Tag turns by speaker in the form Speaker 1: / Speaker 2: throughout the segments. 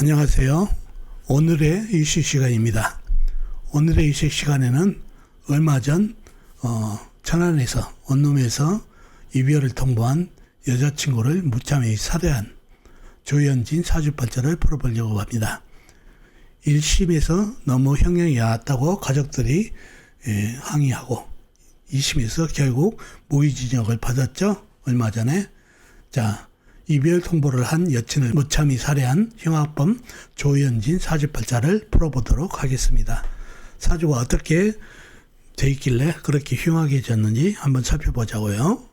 Speaker 1: 안녕하세요. 오늘의 이식 시간입니다. 오늘의 이식 시간에는 얼마 전 어, 천안에서 원룸에서 이별을 통보한 여자친구를 무참히 살해한 조현진 사주팔자를 풀어보려고 합니다. 1심에서 너무 형량이 얕다고 가족들이 예, 항의하고 2심에서 결국 무기징역을 받았죠. 얼마 전에 자 이별 통보를 한 여친을 무참히 살해한 흉악범 조현진 사주팔자를 풀어보도록 하겠습니다. 사주가 어떻게 돼 있길래 그렇게 흉악해졌는지 한번 살펴보자고요.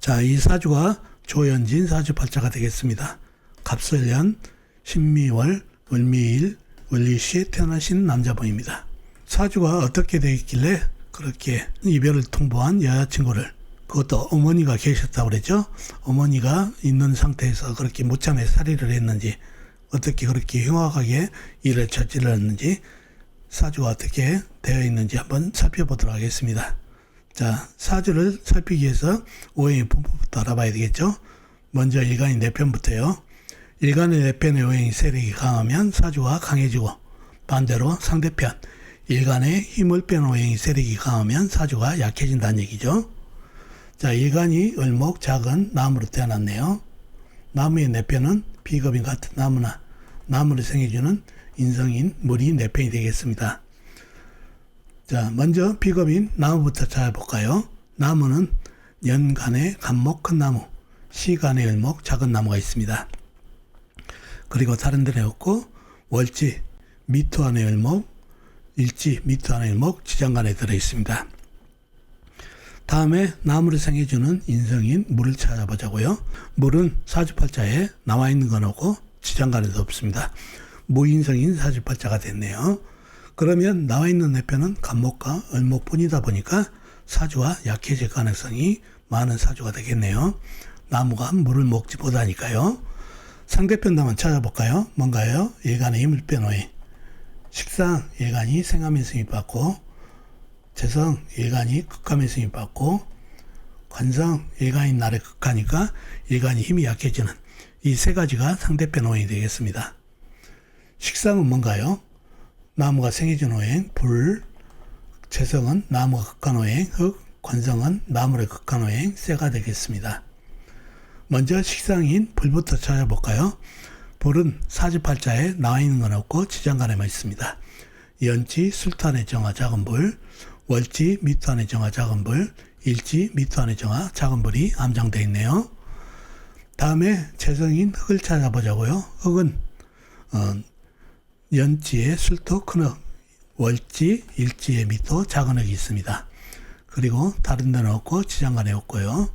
Speaker 1: 자, 이 사주가 조현진 사주팔자가 되겠습니다. 갑설년 신미월 을미일 을리시에 태어나신 남자분입니다. 사주가 어떻게 되어 있길래 그렇게 이별을 통보한 여자친구를 그것도 어머니가 계셨다고 그랬죠. 어머니가 있는 상태에서 그렇게 무참해 살해를 했는지 어떻게 그렇게 흉악하게 일을 저질렀는지 사주가 어떻게 되어 있는지 한번 살펴보도록 하겠습니다. 자, 사주를 살피기 위해서 오행의 분포부터 알아봐야 되겠죠. 먼저 일간의 내편부터요. 일간의 내편의 오행이 세력이 강하면 사주가 강해지고 반대로 상대편 일간의 힘을 빼는 오행이 세력이 강하면 사주가 약해진다는 얘기죠. 자, 일간이 을목 작은 나무로 태어났네요. 나무의 내편은 비겁인 같은 나무나 나무를 생해주는 인성인 물이 내편이 되겠습니다. 자, 먼저 비겁인 나무부터 찾아볼까요? 나무는 연간의 간목 큰 나무, 시간의 을목 작은 나무가 있습니다. 그리고 다른 데는 없고 월지 미토 안의 을목, 일지 미토 안의 을목 지장간에 들어 있습니다. 다음에 나무를 생해주는 인성인 물을 찾아보자고요. 물은 사주팔자에 나와 있는 건 없고 지장간에도 없습니다. 무인성인 사주팔자가 됐네요. 그러면 나와 있는 내편은 간목과 을목뿐이다 보니까 사주가 약해질 가능성이 많은 사주가 되겠네요. 나무가 물을 먹지 못하니까요. 상대편 나만 찾아볼까요? 뭔가요? 일간의 힘을 빼놓이. 식상 일간이 생하면 승입 받고 재성 일간이 극하면 승입 받고 관성 일간이 날에 극하니까 일간이 힘이 약해지는 이 세 가지가 상대편 오행이 되겠습니다. 식상은 뭔가요? 나무가 생해진 오행, 불, 재성은 나무가 극한 오행, 흙, 관성은 나무의 극한 오행, 쇠가 되겠습니다. 먼저 식상인 불부터 찾아볼까요? 불은 사주팔자에 나와 있는 건 없고 지장간에만 있습니다. 연지 술탄의 정화 작은 불, 월지 미투안의 정화 작은 불, 일지 미투안의 정화 작은 불이 암장되어 있네요. 다음에 재성인 흙을 찾아보자고요. 흙은 어, 연지에 술토 큰 흙, 월지, 일지에 미토 작은 흙이 있습니다. 그리고 다른 데는 없고 지장간에 없고요.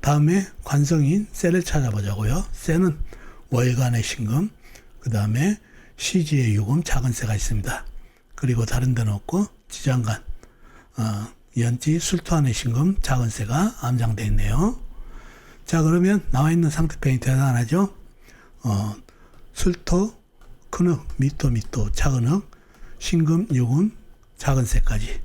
Speaker 1: 다음에 관성인 쇠를 찾아보자고요. 쇠는 월간의 신금, 그 다음에 시지의 유금 작은 쇠가 있습니다. 그리고 다른 데는 없고 지장간, 어, 연지 술토안의 신금 작은 쇠가 암장되어 있네요. 자 그러면 나와 있는 상태편이 대단하죠. 어, 술토, 큰흙, 미토, 미토, 작은 흙, 신금, 유금, 작은 쇠까지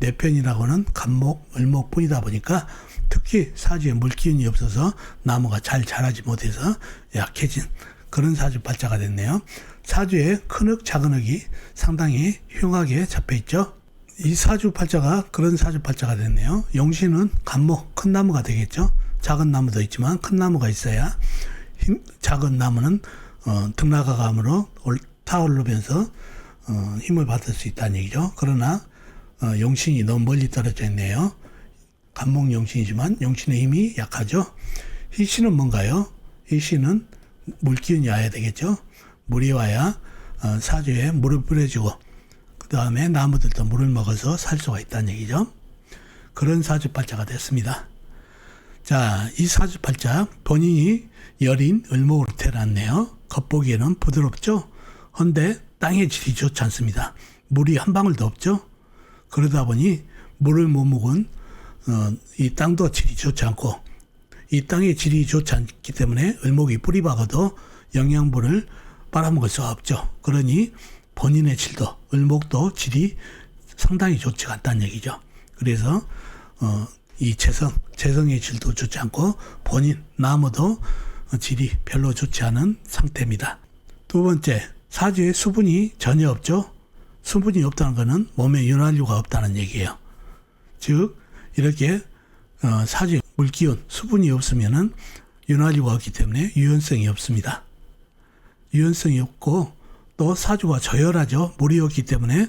Speaker 1: 네 편이라고는 간목, 을목뿐이다 보니까 특히 사주에 물기운이 없어서 나무가 잘 자라지 못해서 약해진 그런 사주 발자가 됐네요. 사주에 큰 흙, 작은 흙이 상당히 흉하게 잡혀 있죠. 이 사주 팔자가 그런 사주 팔자가 됐네요. 용신은 간목, 큰 나무가 되겠죠. 작은 나무도 있지만 큰 나무가 있어야 힘, 작은 나무는 어, 등나가감으로 타오르면서 어, 힘을 받을 수 있다는 얘기죠. 그러나 어, 용신이 너무 멀리 떨어져 있네요. 간목 용신이지만 용신의 힘이 약하죠. 희신은 뭔가요? 희신은 물기운이 와야 되겠죠. 물이 와야 어, 사주에 물을 뿌려주고 그 다음에 나무들도 물을 먹어서 살 수가 있다는 얘기죠. 그런 사주팔자가 됐습니다. 자, 이 사주팔자 본인이 여린 을목으로 태어났네요. 겉보기에는 부드럽죠. 헌데 땅의 질이 좋지 않습니다. 물이 한 방울도 없죠. 그러다 보니 물을 못 먹은 어, 이 땅도 질이 좋지 않고 이 땅의 질이 좋지 않기 때문에 을목이 뿌리 박아도 영양분을 빨아먹을 수 없죠. 그러니 본인의 질도 을목도 질이 상당히 좋지 않다는 얘기죠. 그래서 어, 이 재성 재성의 질도 좋지 않고 본인 나무도 질이 별로 좋지 않은 상태입니다. 두 번째, 사주에 수분이 전혀 없죠. 수분이 없다는 것은 몸에 윤활유가 없다는 얘기예요. 즉 이렇게 어, 사주 물기운 수분이 없으면은 윤활유가 없기 때문에 유연성이 없습니다. 유연성이 없고 또 사주가 저열하죠. 물이 없기 때문에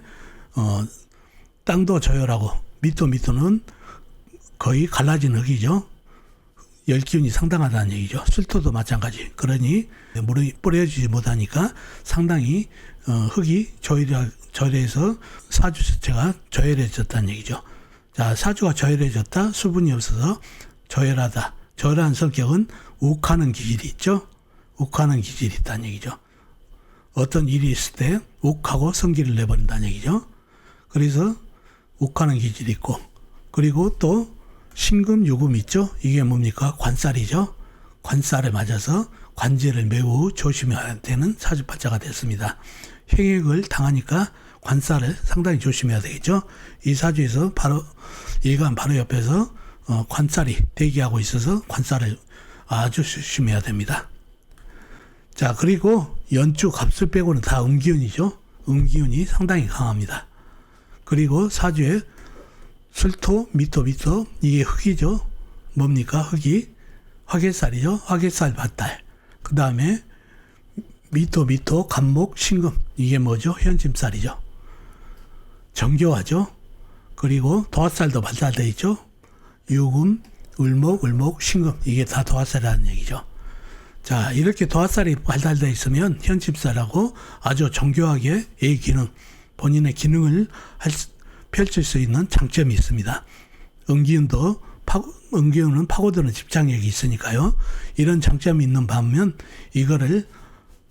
Speaker 1: 어, 땅도 저열하고 밑도 밑도는 거의 갈라진 흙이죠. 열 기운이 상당하다는 얘기죠. 술토도 마찬가지. 그러니 물이 뿌려지지 못하니까 상당히 어, 흙이 저열하, 저열해서 사주 자체가 저열해졌다는 얘기죠. 자, 사주가 저열해졌다. 수분이 없어서 저열하다. 저열한 성격은 욱하는 기질이 있죠. 욱하는 기질이 있다는 얘기죠. 어떤 일이 있을 때 욱하고 성기를 내버린다는 얘기죠. 그래서 욱하는 기질이 있고 그리고 또 신금 유금 있죠. 이게 뭡니까? 관살이죠. 관살에 맞아서 관제를 매우 조심해야 되는 사주팔자가 됐습니다. 행액을 당하니까 관살을 상당히 조심해야 되겠죠. 이 사주에서 바로 일간 바로 옆에서 어, 관살이 대기하고 있어서 관살을 아주 조심해야 됩니다. 자, 그리고 연주 값을 빼고는 다 음기운이죠. 음기운이 상당히 강합니다. 그리고 사주에 술토, 미토, 미토, 이게 흙이죠. 뭡니까? 흙이 화개살이죠. 화개살 밭달. 그 다음에 미토, 미토, 간목, 신금. 이게 뭐죠? 현짐살이죠. 정교하죠. 그리고 도화살도 발달되어 있죠. 유금, 을목, 을목, 신금. 이게 다 도화살이라는 얘기죠. 자, 이렇게 도화살이 발달되어 있으면 현집살하고 아주 정교하게 이 기능, 본인의 기능을 할 수, 펼칠 수 있는 장점이 있습니다. 응기운도 파, 응기운은 파고드는 집착력이 있으니까요. 이런 장점이 있는 반면 이거를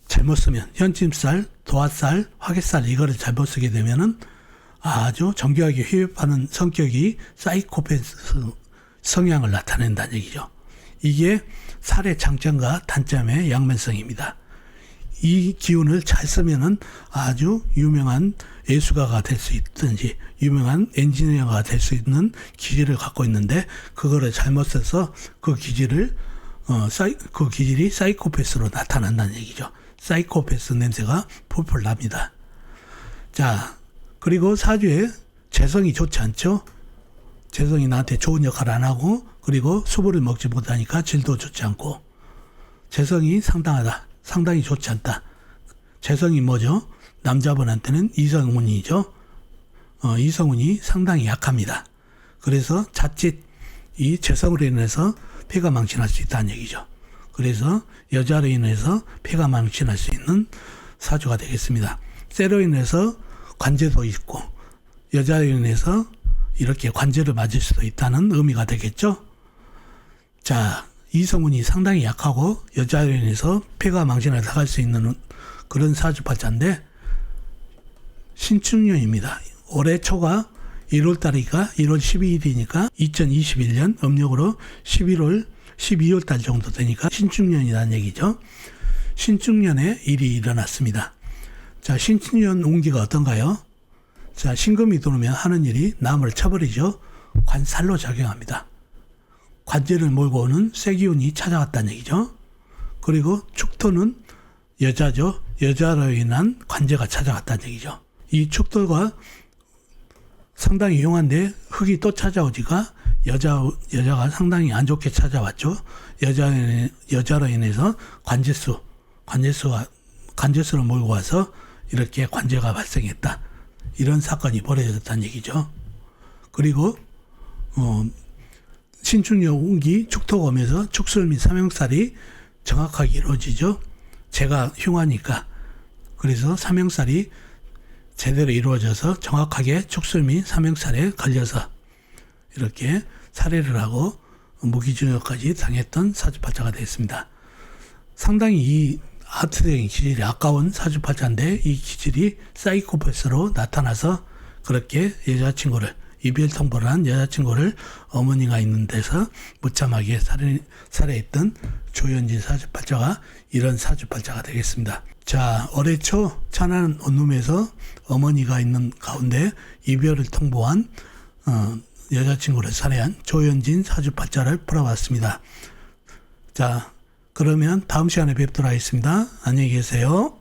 Speaker 1: 잘못 쓰면 현침살, 도화살, 화개살 이거를 잘못 쓰게 되면은 아주 정교하게 휘입하는 성격이 사이코패스 성향을 나타낸다는 얘기죠. 이게 살의 장점과 단점의 양면성입니다. 이 기운을 잘 쓰면은 아주 유명한 예술가가 될 수 있든지 유명한 엔지니어가 될 수 있는 기질을 갖고 있는데 그거를 잘못 써서 그 기질을 어, 사이, 그 기질이 사이코패스로 나타난다는 얘기죠. 사이코패스 냄새가 풀풀 납니다. 자, 그리고 사주에 재성이 좋지 않죠? 재성이 나한테 좋은 역할을 안 하고 그리고 수분을 먹지 못하니까 질도 좋지 않고 재성이 상당하다. 상당히 좋지 않다. 재성이 뭐죠? 남자분한테는 이성운이죠. 어, 이성운이 상당히 약합니다. 그래서 자칫 이 재성으로 인해서 폐가 망신할 수 있다는 얘기죠. 그래서 여자로 인해서 폐가 망신할 수 있는 사주가 되겠습니다. 쇠로 인해서 관제도 있고 여자로 인해서 이렇게 관제를 맞을 수도 있다는 의미가 되겠죠. 자, 이성운이 상당히 약하고 여자로 인해서 폐가 망신을 당할 수 있는 그런 사주팔자인데 신축년입니다. 올해 초가 1월 달이니까 1월 12일이니까 2021년 음력으로 11월 12월 달 정도 되니까 신축년이라는 얘기죠. 신축년에 일이 일어났습니다. 자, 신축년 운기가 어떤가요? 자, 신금이 들어오면 하는 일이 나무를 쳐버리죠. 관살로 작용합니다. 관제를 몰고 오는 쇠기운이 찾아왔다는 얘기죠. 그리고 축토는 여자죠. 여자로 인한 관제가 찾아왔다는 얘기죠. 이 축토가 상당히 용한데 흙이 또 찾아오지가 여자 여자가 상당히 안 좋게 찾아왔죠. 여자 여자로 인해서 관제수 관제수가 관제수를 몰고 와서 이렇게 관제가 발생했다. 이런 사건이 벌어졌다는 얘기죠. 그리고 어, 신축년 운기 축토가 오면서 축술 및 삼형살이 정확하게 이루어지죠. 제가 흉하니까 그래서 삼형살이 제대로 이루어져서 정확하게 축술 및 삼형살에 걸려서 이렇게 살해를 하고 무기징역까지 당했던 사주팔자가 되었습니다. 상당히 이 하트적인 기질이 아까운 사주팔자인데 이 기질이 사이코패스로 나타나서 그렇게 여자친구를 이별 통보를 한 여자친구를 어머니가 있는 데서 무참하게 살해, 살해했던 조현진 사주팔자가 이런 사주팔자가 되겠습니다. 자, 올해 초 천안 원룸에서 어머니가 있는 가운데 이별을 통보한 어, 여자친구를 살해한 조현진 사주팔자를 풀어봤습니다. 자, 그러면 다음 시간에 뵙도록 하겠습니다. 안녕히 계세요.